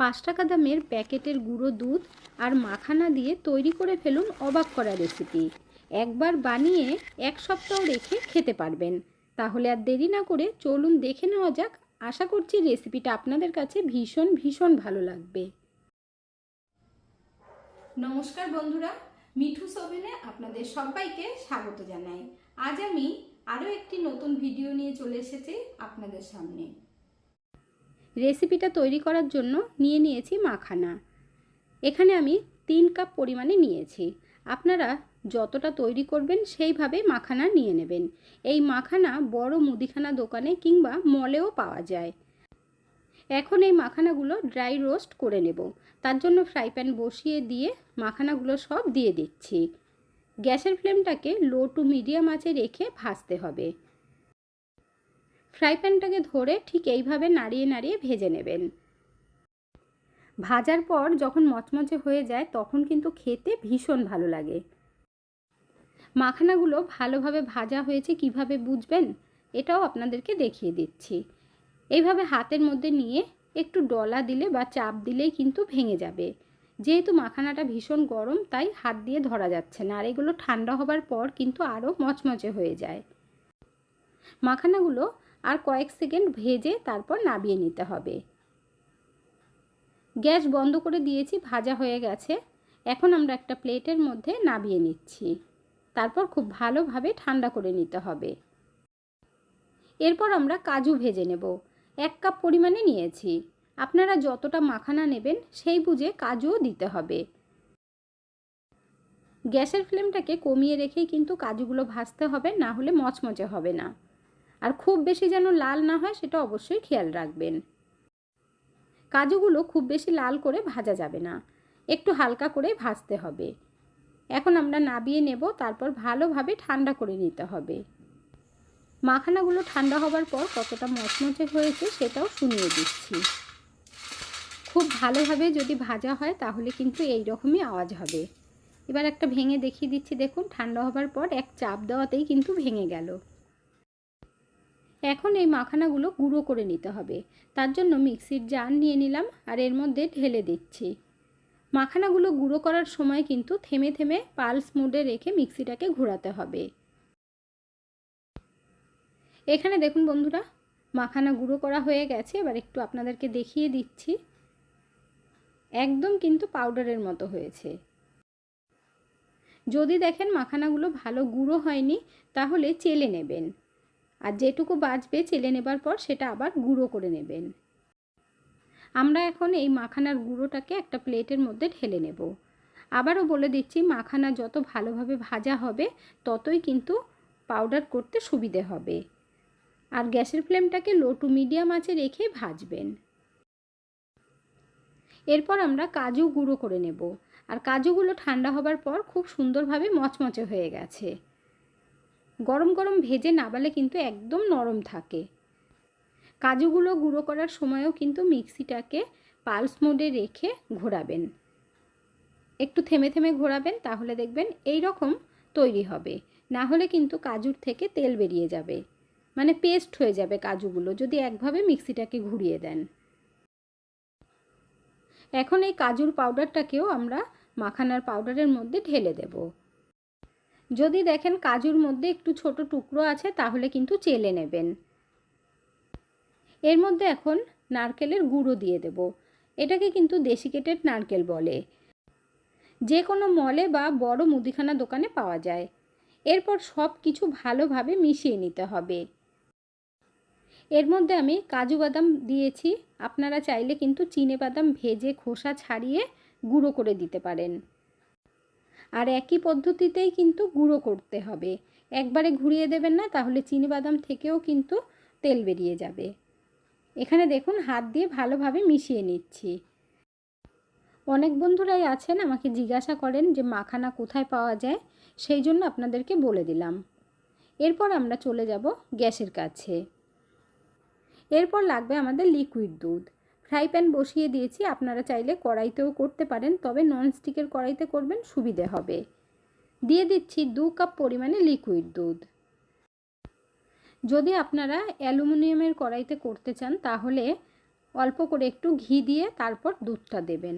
পাঁচ টাকা দামের প্যাকেটের গুঁড়ো দুধ আর মাখানা দিয়ে তৈরি করে ফেলুন অবাক করা রেসিপি। একবার বানিয়ে এক সপ্তাহ রেখে খেতে পারবেন। তাহলে আর দেরি না করে চলুন দেখে নেওয়া যাক। আশা করছি রেসিপিটা আপনাদের কাছে ভীষণ ভীষণ ভালো লাগবে। নমস্কার বন্ধুরা, মিঠু সোভেনে আপনাদের সবাইকে স্বাগত জানাই। আজ আমি আরও একটি নতুন ভিডিও নিয়ে চলে এসেছি আপনাদের সামনে। রেসিপিটা তৈরি করার জন্য নিয়ে নিয়েছি মাখানা। এখানে আমি তিন কাপ পরিমাণে নিয়েছি। আপনারা যতটা তৈরি করবেন সেইভাবে মাখানা নিয়ে নেবেন। এই মাখানা বড় মুদিখানা দোকানে কিংবা মলেও পাওয়া যায়। এখন এই মাখানাগুলো ড্রাই রোস্ট করে নেব। তার জন্য ফ্রাই প্যান বসিয়ে দিয়ে মাখানাগুলো সব দিয়ে দিচ্ছি। গ্যাসের ফ্লেমটাকে লো টু মিডিয়াম আঁচে রেখে ভাজতে হবে। ফ্রাই প্যানটাকে ধরে ঠিক এইভাবে নাড়িয়ে নাড়িয়ে ভেজে নেবেন। ভাজার পর যখন মচমচে হয়ে যায় তখন কিন্তু খেতে ভীষণ ভালো লাগে। মাখানাগুলো ভালোভাবে ভাজা হয়েছে কীভাবে বুঝবেন? এটাও আপনাদেরকে দেখিয়ে দিচ্ছি। এইভাবে হাতের মধ্যে নিয়ে একটু ডলা দিলে বা চাপ দিলেই কিন্তু ভেঙে যাবে। যেহেতু মাখানাটা ভীষণ গরম, তাই হাত দিয়ে ধরা যাচ্ছে না। আর এগুলো ঠান্ডা হবার পর কিন্তু আরও মচমচে হয়ে যায়। মাখানাগুলো আর কয়েক সেকেন্ড ভেজে তারপর নাবিয়ে নিতে হবে। গ্যাস বন্ধ করে দিয়েছি, ভাজা হয়ে গেছে। এখন আমরা একটা প্লেটের মধ্যে নাবিয়ে নিচ্ছি। তারপর খুব ভালোভাবে ঠান্ডা করে নিতে হবে। এরপর আমরা কাজু ভেজে নেব। এক কাপ পরিমাণে নিয়েছি। আপনারা যতটা মাখানা নেবেন সেই বুঝে কাজুও দিতে হবে। গ্যাসের ফ্লেমটাকে কমিয়ে রেখেই কিন্তু কাজুগুলো ভাজতে হবে, না হলে মচমচে হবে না। আর খুব বেশি যেন লাল না হয় সেটা অবশ্যই খেয়াল রাখবেন। কাজুগুলো খুব বেশি লাল করে ভাজা যাবে না। একটু হালকা করে ভাজতে হবে। এখন আমরা নাবিয়ে নেব, তারপর ভালোভাবে ঠান্ডা করে নিতে হবে। মাখানাগুলো ঠান্ডা হবার পর কতটা মচমচে হয়েছে সেটাও শুনিয়ে দিচ্ছি। খুব ভালোভাবে যদি ভাজা হয় তাহলে কিন্তু এই রকমই আওয়াজ হবে। এবার একটা ভেঙে দেখিয়ে দিচ্ছি, দেখুন, ঠান্ডা হবার পর এক চাপ দেওয়াতেই কিন্তু ভেঙে গেল। এখন এই মাখানাগুলো গুঁড়ো করে নিতে হবে। তার জন্য মিক্সির জার নিয়ে নিলাম আর এর মধ্যে ঢেলে দিচ্ছি। মাখানাগুলো গুঁড়ো করার সময় কিন্তু থেমে থেমে পালস মুডে রেখে মিক্সিটাকে ঘোরাতে হবে। এখানে দেখুন বন্ধুরা, মাখানা গুঁড়ো করা হয়ে গেছে। এবার একটু আপনাদেরকে দেখিয়ে দিচ্ছি। একদম কিন্তু পাউডারের মতো হয়েছে। যদি দেখেন মাখানাগুলো ভালো গুঁড়ো হয়নি, তাহলে চেলে নেবেন। আর যেটুকু বাঁচবে চেলে নেবার পর সেটা আবার গুঁড়ো করে নেবেন। আমরা এখন এই মাখানার গুঁড়োটাকে একটা প্লেটের মধ্যে ঢেলে নেব। আবারও বলে দিচ্ছি, মাখানা যত ভালোভাবে ভাজা হবে, ততই কিন্তু পাউডার করতে সুবিধে হবে। আর গ্যাসের ফ্লেমটাকে লো টু মিডিয়াম আঁচে রেখে ভাজবেন। এরপর আমরা কাজু গুঁড়ো করে নেব। আর কাজুগুলো ঠান্ডা হবার পর খুব সুন্দরভাবে মচমচে হয়ে গেছে। গরম গরম ভেজে নাবালে কিন্তু একদম নরম থাকে। কাজুগুলো গুঁড়ো করার সময়ও কিন্তু মিক্সিটাকে পালস মোডে রেখে ঘোরাবেন। একটু থেমে থেমে ঘোরাবেন, তাহলে দেখবেন এই রকম তৈরি হবে। না হলে কিন্তু কাজুর থেকে তেল বেরিয়ে যাবে। মানে পেস্ট হয়ে যাবে কাজুগুলো, যদি একভাবে মিক্সিটাকে ঘুরিয়ে দেন। এখন এই কাজুর পাউডারটাকেও আমরা মাখানার পাউডারের মধ্যে ঢেলে দেব। যদি দেখেন কাজুর মধ্যে একটু ছোট টুকরো আছে, তাহলে কিন্তু চেলে নেবেন। এর মধ্যে এখন নারকেলের গুঁড়ো দিয়ে দেব। এটাকে কিন্তু ডেসিকেটেড নারকেল বলে। যে কোনো মলে বা বড় মুদিখানা দোকানে পাওয়া যায়। এরপর সব কিছু ভালোভাবে মিশিয়ে নিতে হবে। এর মধ্যে আমি কাজু বাদাম দিয়েছি। আপনারা চাইলে কিন্তু চিনে বাদাম ভেজে খোসা ছাড়িয়ে গুঁড়ো করে দিতে পারেন। আর একই পদ্ধতিতেই কিন্তু গুঁড়ো করতে হবে। একবারে ঘুরিয়ে দেবেন না, তাহলে বাদাম থেকেও কিন্তু তেল বেরিয়ে যাবে। এখানে দেখুন, হাত দিয়ে ভালোভাবে মিশিয়ে নিচ্ছি। অনেক বন্ধুরাই আছেন, আমাকে জিজ্ঞাসা করেন যে মাখানা কোথায় পাওয়া যায়, সেই জন্য আপনাদেরকে বলে দিলাম। এরপর আমরা চলে যাব গ্যাসের কাছে। এরপর লাগবে আমাদের লিকুইড দুধ। ফ্রাই প্যান বসিয়ে দিয়েছি, আপনারা চাইলে কড়াইতেও করতে পারেন, তবে ননস্টিকের কড়াইতে করবেন, সুবিধে হবে। দিয়ে দিচ্ছি দু কাপ পরিমাণে লিকুইড দুধ। যদি আপনারা অ্যালুমিনিয়ামের কড়াইতে করতে চান, তাহলে অল্প করে একটু ঘি দিয়ে তারপর দুধটা দেবেন।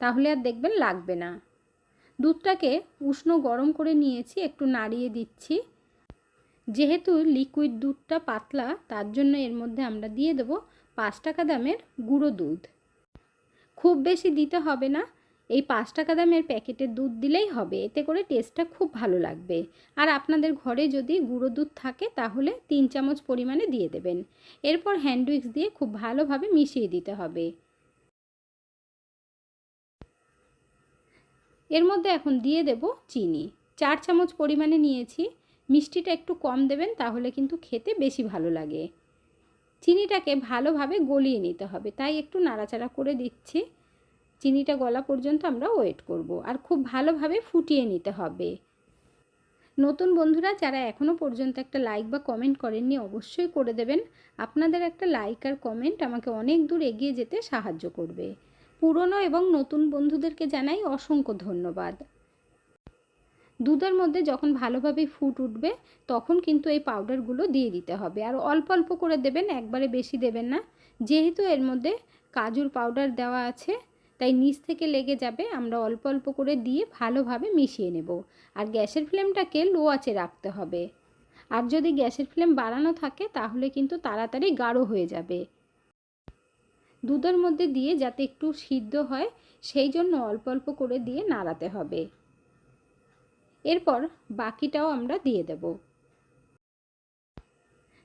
তাহলে আর দেখবেন লাগবে না। দুধটাকে উষ্ণ গরম করে নিয়েছি, একটু নাড়িয়ে দিচ্ছি। যেহেতু লিকুইড দুধটা পাতলা, তার জন্য এর মধ্যে আমরা দিয়ে দেবো পাঁচ টাকা দামের গুঁড়ো দুধ। খুব বেশি দিতে হবে না, এই পাঁচ টাকা দামের প্যাকেটের দুধ দিলেই হবে, এতে করে টেস্টটা খুব ভালো লাগবে। আর আপনাদের ঘরে যদি গুঁড়ো দুধ থাকে, তাহলে তিন চামচ পরিমাণে দিয়ে দেবেন। এরপর হ্যান্ড উইক্স দিয়ে খুব ভালোভাবে মিশিয়ে দিতে হবে। এর মধ্যে এখন দিয়ে দেব চিনি। চার চামচ পরিমাণে নিয়েছি। মিষ্টিটা একটু কম দেবেন, তাহলে কিন্তু খেতে বেশি ভালো লাগে। চিনিটাকে ভালোভাবে গলিয়ে নিতে হবে। তাই একটু নাড়াচাড়া করে দিচ্ছি। চিনিটা গলা পর্যন্ত আমরা ওয়েট করব আর খুব ভালোভাবে ফুটিয়ে নিতে হবে। নতুন বন্ধুরা, যারা এখনও পর্যন্ত একটা লাইক বা কমেন্ট করেননি, অবশ্যই করে দেবেন। আপনাদের একটা লাইক আর কমেন্ট আমাকে অনেক দূর এগিয়ে যেতে সাহায্য করবে। পুরনো এবং নতুন বন্ধুদেরকে জানাই অসংখ্য ধন্যবাদ। দুধের মধ্যে যখন ভালোভাবে ফুট উঠবে, তখন কিন্তু এই পাউডারগুলো দিয়ে দিতে হবে। আর অল্প অল্প করে দেবেন, একবারে বেশি দেবেন না। যেহেতু এর মধ্যে কাজুর পাউডার দেওয়া আছে, তাই নিচ থেকে লেগে যাবে, আমরা অল্প অল্প করে দিয়ে ভালোভাবে মিশিয়ে নেব। আর গ্যাসের ফ্লেমটাকে লো আঁচে রাখতে হবে। আর যদি গ্যাসের ফ্লেম বাড়ানো থাকে, তাহলে কিন্তু তাড়াতাড়ি গাঢ় হয়ে যাবে। দুধের মধ্যে দিয়ে যাতে একটু সিদ্ধ হয়, সেই জন্য অল্প অল্প করে দিয়ে নাড়াতে হবে। এরপর বাকিটাও আমরা দিয়ে দেব।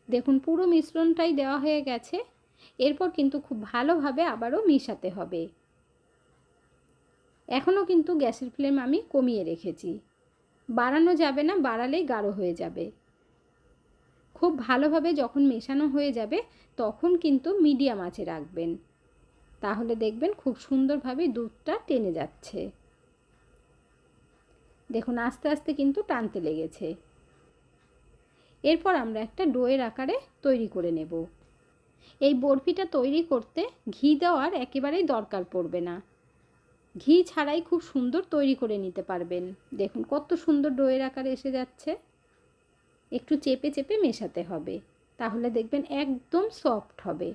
দেখুন, পুরো মিশ্রণটাই দেওয়া হয়ে গেছে। এরপর কিন্তু খুব ভালোভাবে আবারও মিশাতে হবে। এখনও কিন্তু গ্যাসের ফ্লেম আমি কমিয়ে রেখেছি। বাড়ানো যাবে না, বাড়ালেই গাঢ় হয়ে যাবে। খুব ভালোভাবে যখন মেশানো হয়ে যাবে, তখন কিন্তু মিডিয়াম আঁচে রাখবেন। তাহলে দেখবেন খুব সুন্দরভাবে দুধটা টেনে যাচ্ছে। দেখুন, আস্তে আস্তে কিন্তু টানতে লেগেছে। এরপর আমরা একটা ডোয়ের আকারে তৈরি করে নেব। এই বরফিটা তৈরি করতে ঘি দেওয়ার একেবারেই দরকার পড়বে না। ঘি ছাড়াই খুব সুন্দর তৈরি করে নিতে পারবেন। দেখুন, কত সুন্দর ডোয়ের আকারে এসে যাচ্ছে। একটু চেপে চেপে মেশাতে হবে, তাহলে দেখবেন একদম সফট হবে।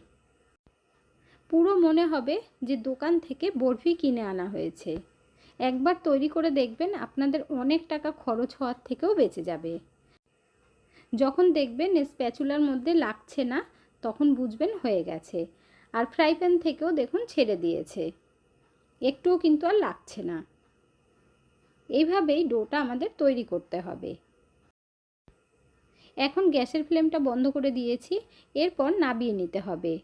পুরো মনে হবে যে দোকান থেকে বরফি কিনে আনা হয়েছে। একবার তৈরি করে দেখবেন আপনাদের অনেক টাকা খরচ হওয়ার থেকেও বেঁচে যাবে। যখন দেখবেন স্প্যাচুলার মধ্যে লাগছে না, তখন বুঝবেন হয়ে গেছে। আর ফ্রাই প্যান থেকেও দেখুন ছেড়ে দিয়েছে। একটুও কিন্তু আর লাগছে না। এইভাবেই ডোটা আমাদের তৈরি করতে হবে। এখন গ্যাসের ফ্লেমটা বন্ধ করে দিয়েছি, এরপর নাবিয়ে নিতে হবে।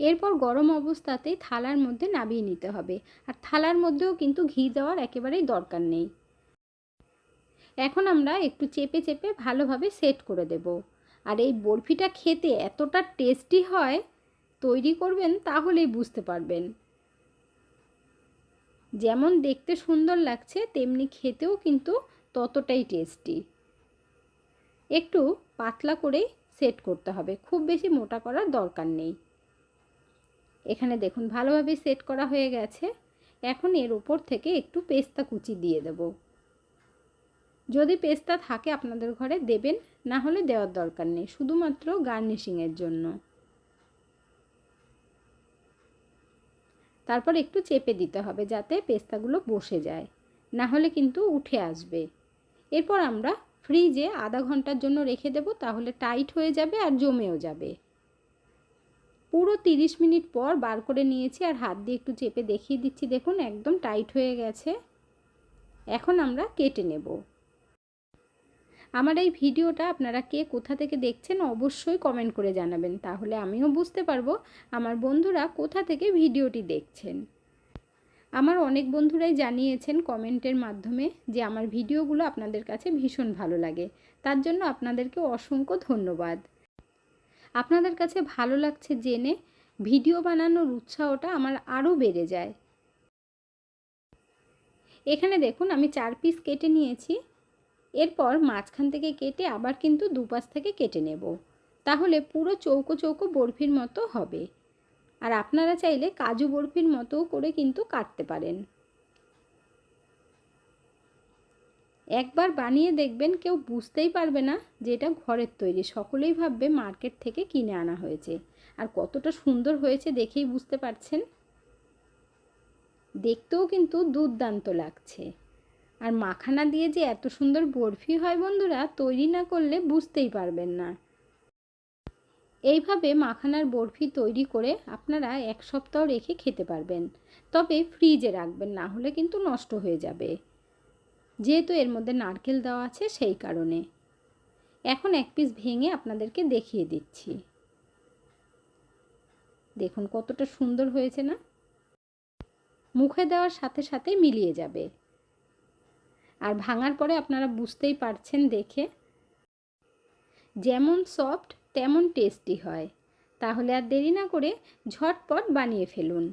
এরপর গরম অবস্থাতেই থালার মধ্যে নাবিয়ে নিতে হবে। আর থালার মধ্যেও কিন্তু ঘি দেওয়ার একেবারেই দরকার নেই। এখন আমরা একটু চেপে চেপে ভালোভাবে সেট করে দেব। আর এই বরফিটা খেতে এতটা টেস্টি হয়, তৈরি করবেন তাহলেই বুঝতে পারবেন। যেমন দেখতে সুন্দর লাগছে, তেমনি খেতেও কিন্তু ততটাই টেস্টি একটু পাতলা করেই সেট করতে হবে, খুব বেশি মোটা করার দরকার নেই। এখানে দেখুন, ভালোভাবে সেট করা হয়ে গেছে। এখন এর উপর থেকে একটু পেস্তা কুচি দিয়ে দেব। যদি পেস্তা থাকে আপনাদের ঘরে দেবেন, না হলে দেওয়ার দরকার নেই, শুধুমাত্র গার্নিশিংয়ের জন্য। তারপর একটু চেপে দিতে হবে যাতে পেস্তাগুলো বসে যায়, না হলে কিন্তু উঠে আসবে। এরপর আমরা ফ্রিজে আধা ঘণ্টার জন্য রেখে দেব, তাহলে টাইট হয়ে যাবে আর জমেও যাবে। পুরো তিরিশ মিনিট পর বার করে নিয়েছি আর হাত দিয়ে একটু চেপে দেখিয়ে দিচ্ছি। দেখুন, একদম টাইট হয়ে গেছে। এখন আমরা কেটে নেব। আমার এই ভিডিওটা আপনারা কে কোথা থেকে দেখছেন অবশ্যই কমেন্ট করে জানাবেন। তাহলে আমিও বুঝতে পারব আমার বন্ধুরা কোথা থেকে ভিডিওটি দেখছেন। আমার অনেক বন্ধুরাই জানিয়েছেন কমেন্টের মাধ্যমে যে আমার ভিডিওগুলো আপনাদের কাছে ভীষণ ভালো লাগে। তার জন্য আপনাদেরকে অসংখ্য ধন্যবাদ। আপনাদের কাছে ভালো লাগছে জেনে ভিডিও বানানোর উৎসাহটা আমার আরও বেড়ে যায়। এখানে দেখুন, আমি চার পিস কেটে নিয়েছি। এরপর মাঝখান থেকে কেটে আবার কিন্তু দুপাশ থেকে কেটে নেব। তাহলে পুরো চৌকো চৌকো বরফির মতো হবে। আর আপনারা চাইলে কাজু বরফির মতো করে কিন্তু কাটতে পারেন। একবার বানিয়ে দেখবেন কেউ বুঝতেই পারবে না যে এটা ঘরের তৈরি। সকলেই ভাববে মার্কেট থেকে কিনে আনা হয়েছে। আর কতটা সুন্দর হয়েছে দেখেই বুঝতে পারছেন? দেখতেও কিন্তু দুর্দান্ত লাগছে। আর মাখানা দিয়ে যে এত সুন্দর বরফি হয় বন্ধুরা, তৈরি না করলে বুঝতেই পারবেন না। এইভাবে মাখানার বরফি তৈরি করে আপনারা এক সপ্তাহ রেখে খেতে পারবেন। তবে ফ্রিজে রাখবেন, না হলে কিন্তু নষ্ট হয়ে যাবে। যেহেতু এর মধ্যে নারকেল দেওয়া আছে সেই কারণে। এখন এক পিস ভেঙে আপনাদেরকে দেখিয়ে দিচ্ছি। দেখুন কতটা সুন্দর হয়েছে না? মুখে দেওয়ার সাথে সাথে মিলিয়ে যাবে। আর ভাঙার পরে আপনারা বুঝতেই পারছেন দেখে। যেমন সফট তেমন টেস্টি হয়। তাহলে আর দেরি না করে ঝটপট বানিয়ে ফেলুন।